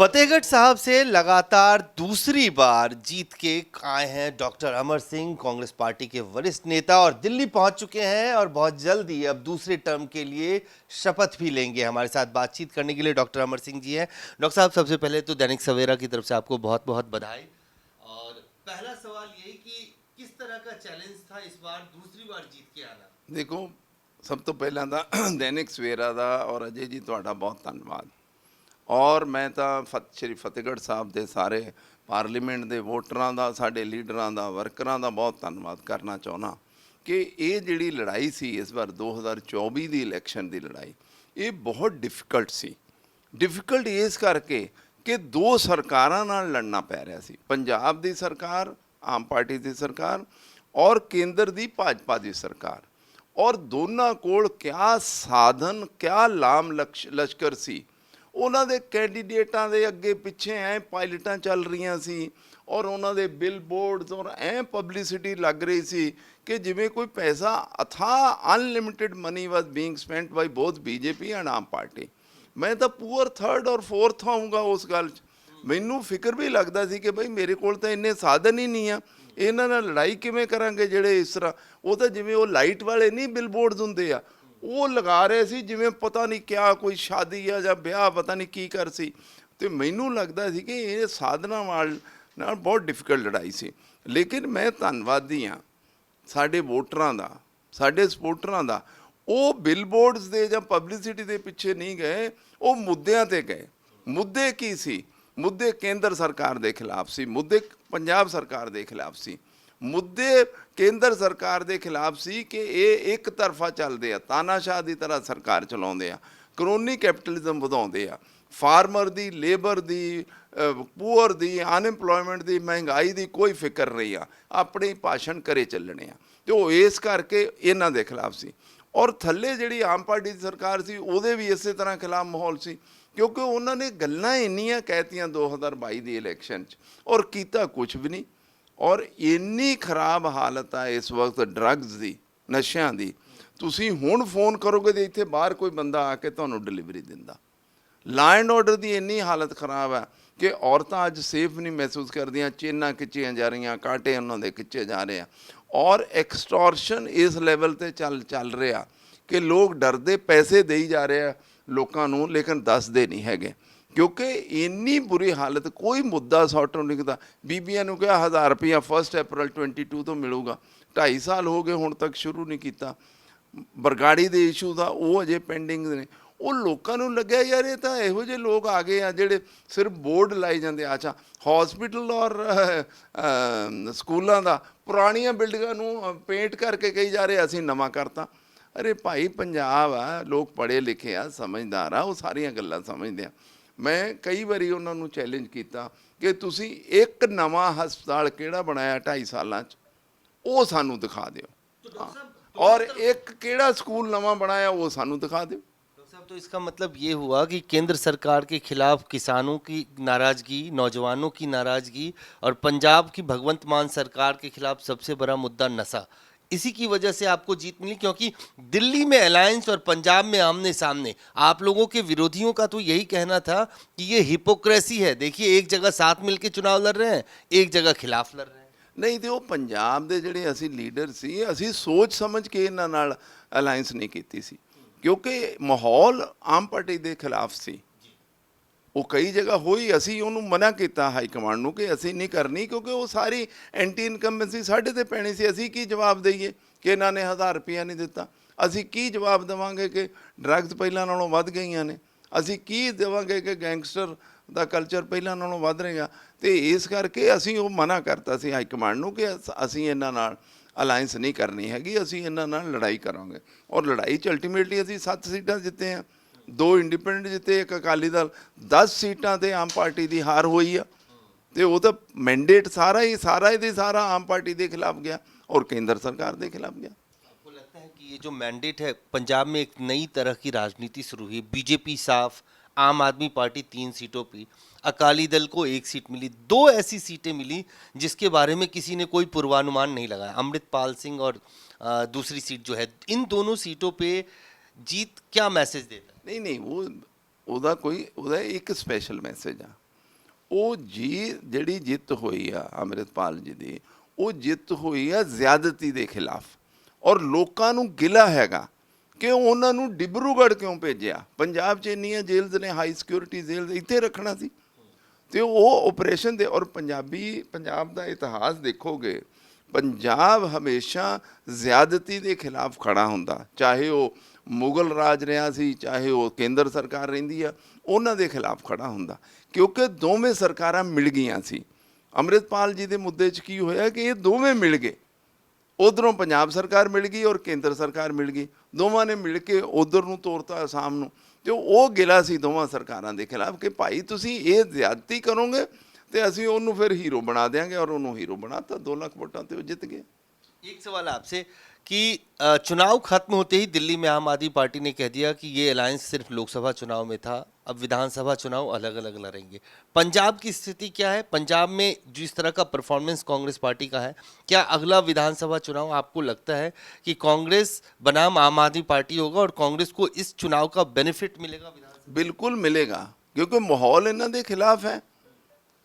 फतेहगढ़ साहब से लगातार दूसरी बार जीत के आए हैं डॉक्टर अमर सिंह, कांग्रेस पार्टी के वरिष्ठ नेता और दिल्ली पहुँच चुके हैं और बहुत जल्दी अब दूसरे टर्म के लिए शपथ भी लेंगे हमारे साथ बातचीत करने के लिए डॉक्टर अमर सिंह जी हैं। डॉक्टर साहब, सबसे पहले तो दैनिक सवेरा की तरफ़ से आपको बहुत बहुत बधाई। और पहला सवाल यही कि किस तरह का चैलेंज था इस बार दूसरी बार जीत के आना? देखो, सब तो पहला था, दैनिक सवेरा का और अजय जी थोड़ा बहुत धन्यवाद। ਔਰ ਮੈਂ ਤਾਂ ਫਤ, ਸ਼੍ਰੀ ਫਤਿਹਗੜ੍ਹ ਸਾਹਿਬ ਦੇ ਸਾਰੇ ਪਾਰਲੀਮੈਂਟ ਦੇ ਵੋਟਰਾਂ ਦਾ, ਸਾਡੇ ਲੀਡਰਾਂ ਦਾ, ਵਰਕਰਾਂ ਦਾ ਬਹੁਤ ਧੰਨਵਾਦ ਕਰਨਾ ਚਾਹੁੰਦਾ ਕਿ ਇਹ ਜਿਹੜੀ ਲੜਾਈ ਸੀ, ਇਸ ਵਾਰ 2024 ਦੀ ਇਲੈਕਸ਼ਨ ਦੀ ਲੜਾਈ, ਇਹ ਬਹੁਤ ਡਿਫਿਕਲਟ ਸੀ। ਡਿਫਿਕਲਟ ਇਸ ਕਰਕੇ ਕਿ ਦੋ ਸਰਕਾਰਾਂ ਨਾਲ ਲੜਨਾ ਪੈ ਰਿਹਾ ਸੀ। ਪੰਜਾਬ ਦੀ ਸਰਕਾਰ, ਆਮ ਪਾਰਟੀ ਦੀ ਸਰਕਾਰ ਔਰ ਕੇਂਦਰ ਦੀ ਭਾਜਪਾ ਦੀ ਸਰਕਾਰ। ਔਰ ਦੋਨਾਂ ਕੋਲ ਕਿਆ ਸਾਧਨ, ਕਿਆ ਲਾਮ ਲਕਸ਼- ਲਸ਼ਕਰ ਸੀ ਉਹਨਾਂ ਦੇ ਕੈਂਡੀਡੇਟਾਂ ਦੇ ਅੱਗੇ ਪਿੱਛੇ ਐ ਪਾਇਲਟਾਂ ਚੱਲ ਰਹੀਆਂ ਸੀ ਔਰ ਉਹਨਾਂ ਦੇ ਬਿਲ ਬੋਰਡਸ ਔਰ ਐ ਪਬਲਿਸਿਟੀ ਲੱਗ ਰਹੀ ਸੀ ਕਿ ਜਿਵੇਂ ਕੋਈ ਪੈਸਾ ਅਥਾ unlimited money was being spent by both BJP and Aam party ਮੈਂ ਤਾਂ ਪੂਅਰ ਥਰਡ ਔਰ ਫੋਰਥ ਆਉਂਗਾ ਉਸ ਗੱਲ 'ਚ। ਮੈਨੂੰ ਫਿਕਰ ਵੀ ਲੱਗਦਾ ਸੀ ਕਿ ਬਈ ਮੇਰੇ ਕੋਲ ਤਾਂ ਇੰਨੇ ਸਾਧਨ ਹੀ ਨਹੀਂ ਆ। ਇਹਨਾਂ ਨਾਲ ਲੜਾਈ ਕਿਵੇਂ ਕਰਾਂਗੇ ਜਿਹੜੇ ਇਸ ਤਰ੍ਹਾਂ? ਉਹ ਤਾਂ ਜਿਵੇਂ ਉਹ ਲਾਈਟ ਵਾਲੇ ਨਹੀਂ ਬਿਲਬੋਰਡਸ ਹੁੰਦੇ ਆ। ਉਹ ਲਗਾ ਰਹੇ ਸੀ ਜਿਵੇਂ ਪਤਾ ਨਹੀਂ ਕਿਆ ਕੋਈ ਸ਼ਾਦੀ ਆ ਜਾਂ ਵਿਆਹ, ਪਤਾ ਨਹੀਂ ਕੀ ਕਰ ਸੀ। ਤੇ ਮੈਨੂੰ ਲੱਗਦਾ ਸੀ ਕਿ ਇਹ ਸਾਧਨਾਂ ਨਾਲ ਨਾਲ ਬਹੁਤ ਡਿਫਿਕਲਟ ਲੜਾਈ ਸੀ। ਲੇਕਿਨ ਮੈਂ ਧੰਨਵਾਦੀ ਹਾਂ ਸਾਡੇ ਵੋਟਰਾਂ ਦਾ, ਸਾਡੇ ਸਪੋਰਟਰਾਂ ਦਾ। ਉਹ ਬਿਲਬੋਰਡਸ ਦੇ ਜਾਂ ਪਬਲਿਸਿਟੀ ਦੇ ਪਿੱਛੇ ਨਹੀਂ ਗਏ, ਉਹ ਮੁੱਦਿਆਂ ਤੇ ਗਏ। ਮੁੱਦੇ ਕੀ ਸੀ? ਮੁੱਦੇ ਕੇਂਦਰ ਸਰਕਾਰ ਦੇ ਖਿਲਾਫ ਸੀ, ਮੁੱਦੇ ਪੰਜਾਬ ਸਰਕਾਰ ਦੇ ਖਿਲਾਫ ਸੀ। ਮੁੱਦੇ ਕੇਂਦਰ ਸਰਕਾਰ ਦੇ ਖਿਲਾਫ ਸੀ ਕਿ ਇਹ ਇੱਕ ਤਰਫਾ ਚੱਲਦੇ ਆ, ਤਾਨਾਸ਼ਾਹ ਦੀ ਤਰ੍ਹਾਂ ਸਰਕਾਰ ਚਲਾਉਂਦੇ ਆ ਕਰੋਨੀ ਕੈਪੀਟਲਿਜ਼ਮ ਵਧਾਉਂਦੇ ਆ, ਫਾਰਮਰ ਦੀ, ਲੇਬਰ ਦੀ ਪੂਅਰ ਦੀ ਅਨਐਮਪਲੋਇਮੈਂਟ ਦੀ, ਮਹਿੰਗਾਈ ਦੀ ਕੋਈ ਫਿਕਰ ਨਹੀਂ ਆ, ਆਪਣੇ ਭਾਸ਼ਣ ਕਰੇ ਚੱਲਣੇ ਆ। ਤੇ ਉਹ ਇਸ ਕਰਕੇ ਇਹਨਾਂ ਦੇ ਖਿਲਾਫ ਸੀ। ਔਰ ਥੱਲੇ ਜਿਹੜੀ ਆਮ ਪਾਰਟੀ ਦੀ ਸਰਕਾਰ ਸੀ, ਉਹਦੇ ਵੀ ਇਸੇ ਤਰ੍ਹਾਂ ਖਿਲਾਫ ਮਾਹੌਲ ਸੀ, ਕਿਉਂਕਿ ਉਹਨਾਂ ਨੇ ਗੱਲਾਂ ਇੰਨੀਆਂ ਕਹਿਤੀਆਂ 2022 ਦੀ ਇਲੈਕਸ਼ਨ 'ਚ, ਔਰ ਕੀਤਾ ਕੁਝ ਵੀ ਨਹੀਂ। ਔਰ ਇੰਨੀ ਖਰਾਬ ਹਾਲਤ ਆ ਇਸ ਵਕਤ ਡਰੱਗਸ ਦੀ, ਨਸ਼ਿਆਂ ਦੀ, ਤੁਸੀਂ ਹੁਣ ਫੋਨ ਕਰੋਗੇ ਤੇ ਇੱਥੇ ਬਾਹਰ ਕੋਈ ਬੰਦਾ ਆ ਕੇ ਤੁਹਾਨੂੰ ਡਿਲੀਵਰੀ ਦਿੰਦਾ। ਲਾ ਐਂਡ ਆਰਡਰ ਦੀ ਇੰਨੀ ਹਾਲਤ ਖਰਾਬ ਆ ਕਿ ਔਰਤਾਂ ਅੱਜ ਸੇਫ ਨਹੀਂ ਮਹਿਸੂਸ ਕਰਦੀਆਂ, ਚੇਨਾਂ ਖਿੱਚੀਆਂ ਜਾ ਰਹੀਆਂ, ਕਾਂਟੇ ਉਹਨਾਂ ਦੇ ਖਿੱਚੇ ਜਾ ਰਹੇ ਆ। ਔਰ ਐਕਸਟੋਰਸ਼ਨ ਇਸ ਲੈਵਲ ਤੇ ਚੱਲ ਚੱਲ ਰਿਹਾ ਕਿ ਲੋਕ ਡਰਦੇ, ਪੈਸੇ ਦੇਈ ਜਾ ਰਹੇ ਆ ਲੋਕਾਂ ਨੂੰ, ਲੇਕਿਨ ਦੱਸਦੇ ਨਹੀਂ ਹੈਗੇ। ਕਿਉਂਕਿ ਇੰਨੀ ਬੁਰੀ ਹਾਲਤ, ਕੋਈ ਮੁੱਦਾ ਸੌਟ ਨਹੀਂ ਨਿਕਦਾ ਬੀਬੀਆਂ ਨੂੰ ਕਿਹਾ 1000 ਰੁਪਇਆ 1 ਅਪ੍ਰੈਲ 22 ਤੋਂ ਮਿਲੂਗਾ। 2.5 ਸਾਲ ਹੋ ਗਏ ਹੁਣ ਤੱਕ ਸ਼ੁਰੂ ਨਹੀਂ ਕੀਤਾ। ਬਰਗਾੜੀ ਦੇ ਇਸ਼ੂ ਦਾ ਉਹ ਅਜੇ ਪੈਂਡਿੰਗ ਨੇ। ਉਹ ਲੋਕਾਂ ਨੂੰ ਲੱਗਿਆ, ਯਾਰ ਇਹ ਤਾਂ ਇਹੋ ਜਿਹੇ ਲੋਕ ਆ ਗਏ ਆ ਜਿਹੜੇ ਸਿਰਫ ਬੋਰਡ ਲਾਈ ਜਾਂਦੇ ਆ। ਅੱਛਾ ਹਸਪੀਟਲ ਔਰ ਸਕੂਲਾਂ ਦਾ, ਪੁਰਾਣੀਆਂ ਬਿਲਡਿੰਗਾਂ ਨੂੰ ਪੇਂਟ ਕਰਕੇ ਕਹੀ ਜਾ ਰਹੇ ਅਸੀਂ ਨਵਾਂ ਕਰਤਾ। ਅਰੇ ਭਾਈ, ਪੰਜਾਬ ਆ, ਲੋਕ ਪੜ੍ਹੇ ਲਿਖੇ ਆ, ਸਮਝਦਾਰ ਆ, ਉਹ ਸਾਰੀਆਂ ਗੱਲਾਂ ਸਮਝਦੇ ਆ। ਮੈਂ ਕਈ ਵਾਰੀ ਉਹਨਾਂ ਨੂੰ ਚੈਲੰਜ ਕੀਤਾ ਕਿ ਤੁਸੀਂ ਇੱਕ ਨਵਾਂ ਹਸਪਤਾਲ ਕਿਹੜਾ ਬਣਾਇਆ 2.5 ਸਾਲਾਂ 'ਚ ਉਹ ਸਾਨੂੰ ਦਿਖਾ ਦਿਓ ਹਾਂ। ਔਰ ਇੱਕ ਕਿਹੜਾ ਸਕੂਲ ਨਵਾਂ ਬਣਾਇਆ ਉਹ ਸਾਨੂੰ ਦਿਖਾ ਦਿਓ डॉक्टर साहब तो इसका मतलब ये हुआ कि केंद्र सरकार के खिलाफ किसानों की नाराजगी नौजवानों की नाराजगी और पंजाब की भगवंत मान सरकार के खिलाफ सबसे बड़ा मुद्दा नशा इसी की वजह से आपको जीत मिली क्योंकि दिल्ली में अलायंस और पंजाब में आमने सामने आप लोगों के विरोधियों का तो यही कहना था कि ये हिपोक्रेसी है देखिए एक जगह साथ मिलके चुनाव लड़ रहे हैं एक जगह खिलाफ लड़ रहे हैं ਨਹੀਂ ਤੇ ਉਹ ਪੰਜਾਬ ਦੇ ਜਿਹੜੇ ਅਸੀਂ ਲੀਡਰ ਸੀ ਅਸੀਂ ਸੋਚ ਸਮਝ ਕੇ ਇਹਨਾਂ ਨਾਲ ਅਲਾਈਅੰਸ ਨਹੀਂ ਕੀਤੀ ਸੀ ਕਿਉਂਕਿ ਮਾਹੌਲ ਆਮ ਪਾਰਟੀ ਦੇ ਖਿਲਾਫ ਸੀ ਉਹ ਕਈ ਜਗ੍ਹਾ ਹੋਈ, ਅਸੀਂ ਉਹਨੂੰ ਮਨਾ ਕੀਤਾ ਹਾਈ ਕਮਾਂਡ ਨੂੰ ਕਿ ਅਸੀਂ ਨਹੀਂ ਕਰਨੀ ਕਿਉਂਕਿ ਉਹ ਸਾਰੀ ਐਂਟੀ ਇਨਕੰਬੈਂਸੀ ਸਾਡੇ ਤੇ ਪੈਣੀ ਸੀ, ਅਸੀਂ ਕੀ ਜਵਾਬ ਦਈਏ ਕਿ ਇਹਨਾਂ ਨੇ 1000 ਰੁਪਇਆ ਨਹੀਂ ਦਿੱਤਾ? ਅਸੀਂ ਕੀ ਜਵਾਬ ਦੇਵਾਂਗੇ ਕਿ ਡਰੱਗਸ ਪਹਿਲਾਂ ਨਾਲੋਂ ਵੱਧ ਗਈਆਂ ਨੇ? ਅਸੀਂ ਕੀ ਦੇਵਾਂਗੇ ਕਿ ਗੈਂਗਸਟਰ ਦਾ ਕਲਚਰ ਪਹਿਲਾਂ ਨਾਲੋਂ ਵੱਧ ਰਿਹਾ? ਤੇ ਇਸ ਕਰਕੇ ਅਸੀਂ ਉਹ ਮਨਾ ਕਰਤਾ ਸੀ ਹਾਈ ਕਮਾਂਡ ਨੂੰ ਕਿ ਅਸੀਂ ਇਹਨਾਂ ਨਾਲ ਅਲਾਈਅੰਸ ਨਹੀਂ ਕਰਨੀ ਹੈਗੀ, ਅਸੀਂ ਇਹਨਾਂ ਨਾਲ ਲੜਾਈ ਕਰਾਂਗੇ। ਔਰ ਲੜਾਈ ਚ ਅਲਟੀਮੇਟਲੀ ਅਸੀਂ 7 ਸੀਟਾਂ ਜਿੱਤੇ ਆ ਦੋ ਇੰਡੀਪੈਂਡੈਂਟ ਜਿੱਤੇ ਇੱਕ ਅਕਾਲੀ ਦਲ 10 ਸੀਟਾਂ ਤੇ ਆਮ ਪਾਰਟੀ ਦੀ ਹਾਰ ਹੋਈ ਆ ਤੇ ਉਹ ਤਾਂ ਮੈਂਡੇਟ ਸਾਰਾ ਹੀ ਸਾਰਾ ਹੀ ਸਾਰਾ ਆਮ ਪਾਰਟੀ ਦੇ ਖਿਲਾਫ ਗਿਆ ਔਰ ਕੇਂਦਰ ਸਰਕਾਰ ਦੇ ਖਿਲਾਫ ਗਿਆ आपको लगता है कि ये जो मैंडेट है पंजाब में एक नई तरह की राजनीति शुरू हुई बीजेपी साफ आम आदमी पार्टी तीन सीटों पे अकाली दल को एक सीट मिली दो ऐसी सीटें मिली जिसके बारे में किसी ने कोई पूर्वानुमान नहीं लगाया अमृतपाल सिंह और अ, दूसरी सीट जो है इन दोनों सीटों पे जीत क्या मैसेज देता है ਨਹੀਂ ਨਹੀਂ, ਉਹ, ਉਹਦਾ ਕੋਈ, ਉਹਦਾ ਇੱਕ ਸਪੈਸ਼ਲ ਮੈਸੇਜ ਆ। ਉਹ ਜੀ ਜਿਹੜੀ ਜਿੱਤ ਹੋਈ ਆ ਅੰਮ੍ਰਿਤਪਾਲ ਜੀ ਦੀ, ਉਹ ਜਿੱਤ ਹੋਈ ਆ ਜ਼ਿਆਦਤੀ ਦੇ ਖਿਲਾਫ। ਔਰ ਲੋਕਾਂ ਨੂੰ ਗਿਲਾ ਹੈਗਾ ਕਿ ਉਹਨਾਂ ਨੂੰ ਡਿਬਰੂਗੜ੍ਹ ਕਿਉਂ ਭੇਜਿਆ? ਪੰਜਾਬ 'ਚ ਇੰਨੀਆਂ ਜੇਲਜ਼ ਨੇ ਹਾਈ ਸਿਕਿਉਰਿਟੀ ਜੇਲ੍ਹ ਇੱਥੇ ਰੱਖਣਾ ਸੀ। ਤੇ ਉਹ ਆਪਰੇਸ਼ਨ ਦੇ, ਔਰ ਪੰਜਾਬੀ, ਪੰਜਾਬ ਦਾ ਇਤਿਹਾਸ ਦੇਖੋਗੇ, ਪੰਜਾਬ ਹਮੇਸ਼ਾ ਜ਼ਿਆਦਤੀ ਦੇ ਖਿਲਾਫ ਖੜਾ ਹੁੰਦਾ। ਚਾਹੇ ਉਹ ਮੁਗਲ ਰਾਜ ਰਿਹਾ ਸੀ, ਚਾਹੇ ਉਹ ਕੇਂਦਰ ਸਰਕਾਰ ਰਹਿੰਦੀ ਆ, ਉਹਨਾਂ ਦੇ ਖਿਲਾਫ ਖੜਾ ਹੁੰਦਾ। ਕਿਉਂਕਿ ਦੋਵੇਂ ਸਰਕਾਰਾਂ ਮਿਲ ਗਈਆਂ ਸੀ। ਅਮਰਿਤਪਾਲ ਜੀ ਦੇ ਮੁੱਦੇ 'ਚ ਕੀ ਹੋਇਆ ਕਿ ਇਹ ਦੋਵੇਂ ਮਿਲ ਗਏ। ਉਧਰੋਂ ਪੰਜਾਬ ਸਰਕਾਰ ਮਿਲ ਗਈ ਔਰ ਕੇਂਦਰ ਸਰਕਾਰ ਮਿਲ ਗਈ। ਦੋਵਾਂ ਨੇ ਮਿਲ ਕੇ ਉਧਰ ਨੂੰ ਤੋਰਤਾ ਅਸਾਮ ਨੂੰ। ਤੇ ਉਹ ਗਿਲਾ ਸੀ ਦੋਵਾਂ ਸਰਕਾਰਾਂ ਦੇ ਖਿਲਾਫ ਕਿ ਭਾਈ ਤੁਸੀਂ ਇਹ ਜ਼ਿਆਦਤੀ ਕਰੋਗੇ ਤੇ ਅਸੀਂ ਉਹਨੂੰ ਫਿਰ ਹੀਰੋ ਬਣਾ ਦੇਾਂਗੇ ਔਰ ਉਹਨੂੰ ਹੀਰੋ ਬਣਾਤਾ 2 ਲੱਖ ਵੋਟਾਂ ਤੇ ਉਹ ਜਿੱਤ ਗਏ। ਇੱਕ ਸਵਾਲ ਆਪਸੇ कि चुनाव खत्म होते ही दिल्ली में आम आदमी पार्टी ने कह दिया कि ये अलायंस सिर्फ़ लोकसभा चुनाव में था, अब विधानसभा चुनाव अलग अलग लड़ेंगे। पंजाब की स्थिति क्या है? पंजाब में जिस तरह का परफॉर्मेंस कांग्रेस पार्टी का है, क्या अगला विधानसभा चुनाव आपको लगता है कि कांग्रेस बनाम आम आदमी पार्टी होगा और कांग्रेस को इस चुनाव का बेनिफिट मिलेगा बिल्कुल मिलेगा, क्योंकि माहौल इन्हों के खिलाफ है।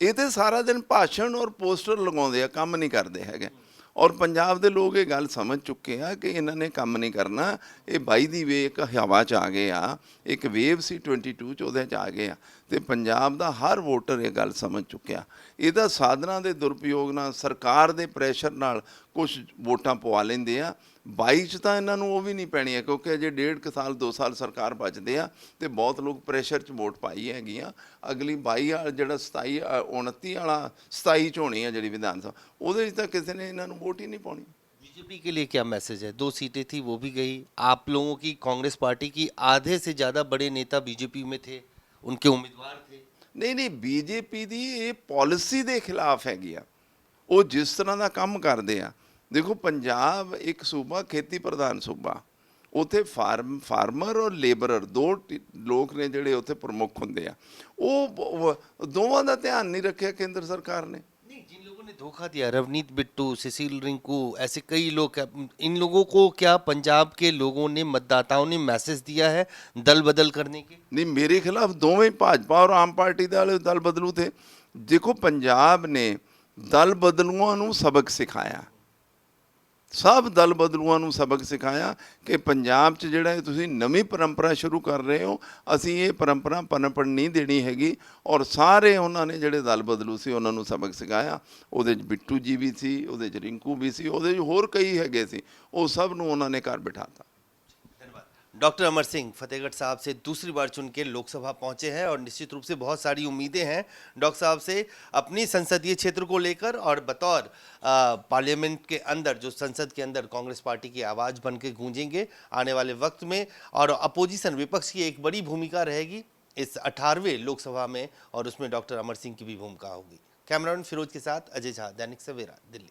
ये तो सारा दिन भाषण और पोस्टर लगाते कम काम नहीं करते हैं ਔਰ ਪੰਜਾਬ ਦੇ ਲੋਕ ਇਹ ਗੱਲ ਸਮਝ ਚੁੱਕੇ ਆ ਕਿ ਇਹਨਾਂ ਨੇ ਕੰਮ ਨਹੀਂ ਕਰਨਾ। ਇਹ ਬਾਈ ਦੀ ਵੇ ਇੱਕ ਹਵਾ ਚ ਆ ਗਏ ਆ, ਇੱਕ ਵੇਵ ਸੀ 22 ਚ ਉਹਦੇ ਚ ਆ ਗਏ ਆ। ਤੇ ਪੰਜਾਬ ਦਾ ਹਰ ਵੋਟਰ ਇਹ ਗੱਲ ਸਮਝ ਚੁੱਕਿਆ ਇਹਦਾ ਸਾਧਨਾਂ ਦੇ ਦੁਰਪਯੋਗ ਨਾਲ ਸਰਕਾਰ ਦੇ ਪ੍ਰੈਸ਼ਰ ਨਾਲ ਕੁਝ ਵੋਟਾਂ ਪਵਾ ਲੈਂਦੇ ਆ 22 ਚ ਤਾਂ ਇਹਨਾਂ ਨੂੰ ਉਹ ਵੀ ਨਹੀਂ ਪੈਣੀ ਹੈ ਕਿਉਂਕਿ ਅਜੇ ਡੇਢ ਕੁ ਸਾਲ 2 ਸਾਲ ਸਰਕਾਰ ਬਚਦੇ ਆ ਤੇ ਬਹੁਤ ਲੋਕ ਪ੍ਰੈਸ਼ਰ ਚ ਵੋਟ ਪਾਈ ਹੈਗੀਆਂ ਅਗਲੀ 22 ਵਾਲਾ ਜਿਹੜਾ 27 ਅ, 29 ਵਾਲਾ 27 ਚ ਹੋਣੀ ਆ ਜਿਹੜੀ ਵਿਧਾਨ ਸਭਾ ਉਹਦੇ ਵਿੱਚ ਤਾਂ ਕਿਸੇ ਨੇ ਇਹਨਾਂ ਨੂੰ ਵੋਟ ਹੀ ਨਹੀਂ ਪਾਉਣੀ बीजेपी के लिए क्या मैसेज है दो सीटें थी वो भी गई आप लोगों की कांग्रेस पार्टी की आधे से ज्यादा बड़े नेता बीजेपी में थे उनके उम्मीदवार थे ਨਹੀਂ ਨਹੀਂ ਬੀਜੇਪੀ ਦੀ ਇਹ ਪਾਲਿਸੀ ਦੇ ਖਿਲਾਫ ਹੈਗੀ ਆ ਉਹ ਜਿਸ ਤਰ੍ਹਾਂ ਦਾ ਕੰਮ ਕਰਦੇ ਆ ਦੇਖੋ ਪੰਜਾਬ ਇੱਕ ਸੂਬਾ ਖੇਤੀ ਪ੍ਰਧਾਨ ਸੂਬਾ ਉਥੇ ਫਾਰਮ ਫਾਰਮਰ ਔਰ ਲੇਬਰਰ ਦੋ ਟੀ- ਲੋਕ ਨੇ ਜਿਹੜੇ ਉਥੇ ਪ੍ਰਮੁੱਖ ਹੁੰਦੇ ਆ ਉਹ ਬ- ਵ- ਦੋਵਾਂ ਦਾ ਧਿਆਨ ਨਹੀਂ ਰੱਖਿਆ ਕੇਂਦਰ ਸਰਕਾਰ ਨੇ नहीं जिन लोगों ने धोखा दिया रवनीत बिट्टू सुशील रिंकू ऐसे कई लोग हैं। इन लोगों को क्या पंजाब के लोगों ने मतदाताओं ने मैसेज दिया है दल बदल करने के ਨਹੀਂ ਮੇਰੇ ਖਿਲਾਫ ਦੋਵੇਂ ਭਾਜਪਾ ਔਰ ਆਮ ਪਾਰਟੀ ਦੇ ਵਾਲੇ ਦਲ ਬਦਲੂ ਥੇ ਦੇਖੋ ਪੰਜਾਬ ਨੇ ਦਲ ਬਦਲੂਆਂ ਨੂੰ ਸਬਕ ਸਿਖਾਇਆ ਸਭ ਦਲ ਬਦਲੂਆਂ ਨੂੰ ਸਬਕ ਸਿਖਾਇਆ ਕਿ ਪੰਜਾਬ 'ਚ ਜਿਹੜਾ ਤੁਸੀਂ ਨਵੀਂ ਪਰੰਪਰਾ ਸ਼ੁਰੂ ਕਰ ਰਹੇ ਹੋ, ਅਸੀਂ ਇਹ ਪਰੰਪਰਾ ਪਨਪਣ ਨਹੀਂ ਦੇਣੀ ਹੈਗੀ ਔਰ ਸਾਰੇ ਉਹਨਾਂ ਨੇ ਜਿਹੜੇ ਦਲ ਬਦਲੂ ਸੀ ਉਹਨਾਂ ਨੂੰ ਸਬਕ ਸਿਖਾਇਆ। ਉਹਦੇ 'ਚ ਬਿੱਟੂ ਜੀ ਵੀ ਸੀ, ਉਹਦੇ 'ਚ ਰਿੰਕੂ ਵੀ ਸੀ, ਉਹਦੇ 'ਚ ਹੋਰ ਕਈ ਹੈਗੇ ਸੀ। ਉਹ ਸਭ ਨੂੰ ਉਹਨਾਂ ਨੇ ਘਰ ਬਿਠਾਤਾ। डॉक्टर अमर सिंह फतेहगढ़ साहब से दूसरी बार चुन के लोकसभा पहुँचे हैं और निश्चित रूप से बहुत सारी उम्मीदें हैं डॉक्टर साहब से अपनी संसदीय क्षेत्र को लेकर और बतौर पार्लियामेंट के अंदर, जो संसद के अंदर कांग्रेस पार्टी की आवाज़ बन के गूंजेंगे आने वाले वक्त में और अपोजिशन विपक्ष की एक बड़ी भूमिका रहेगी इस अठारहवें लोकसभा में और उसमें डॉक्टर अमर सिंह की भी भूमिका होगी। कैमरामैन फिरोज के साथ अजय झा, दैनिक सवेरा, दिल्ली।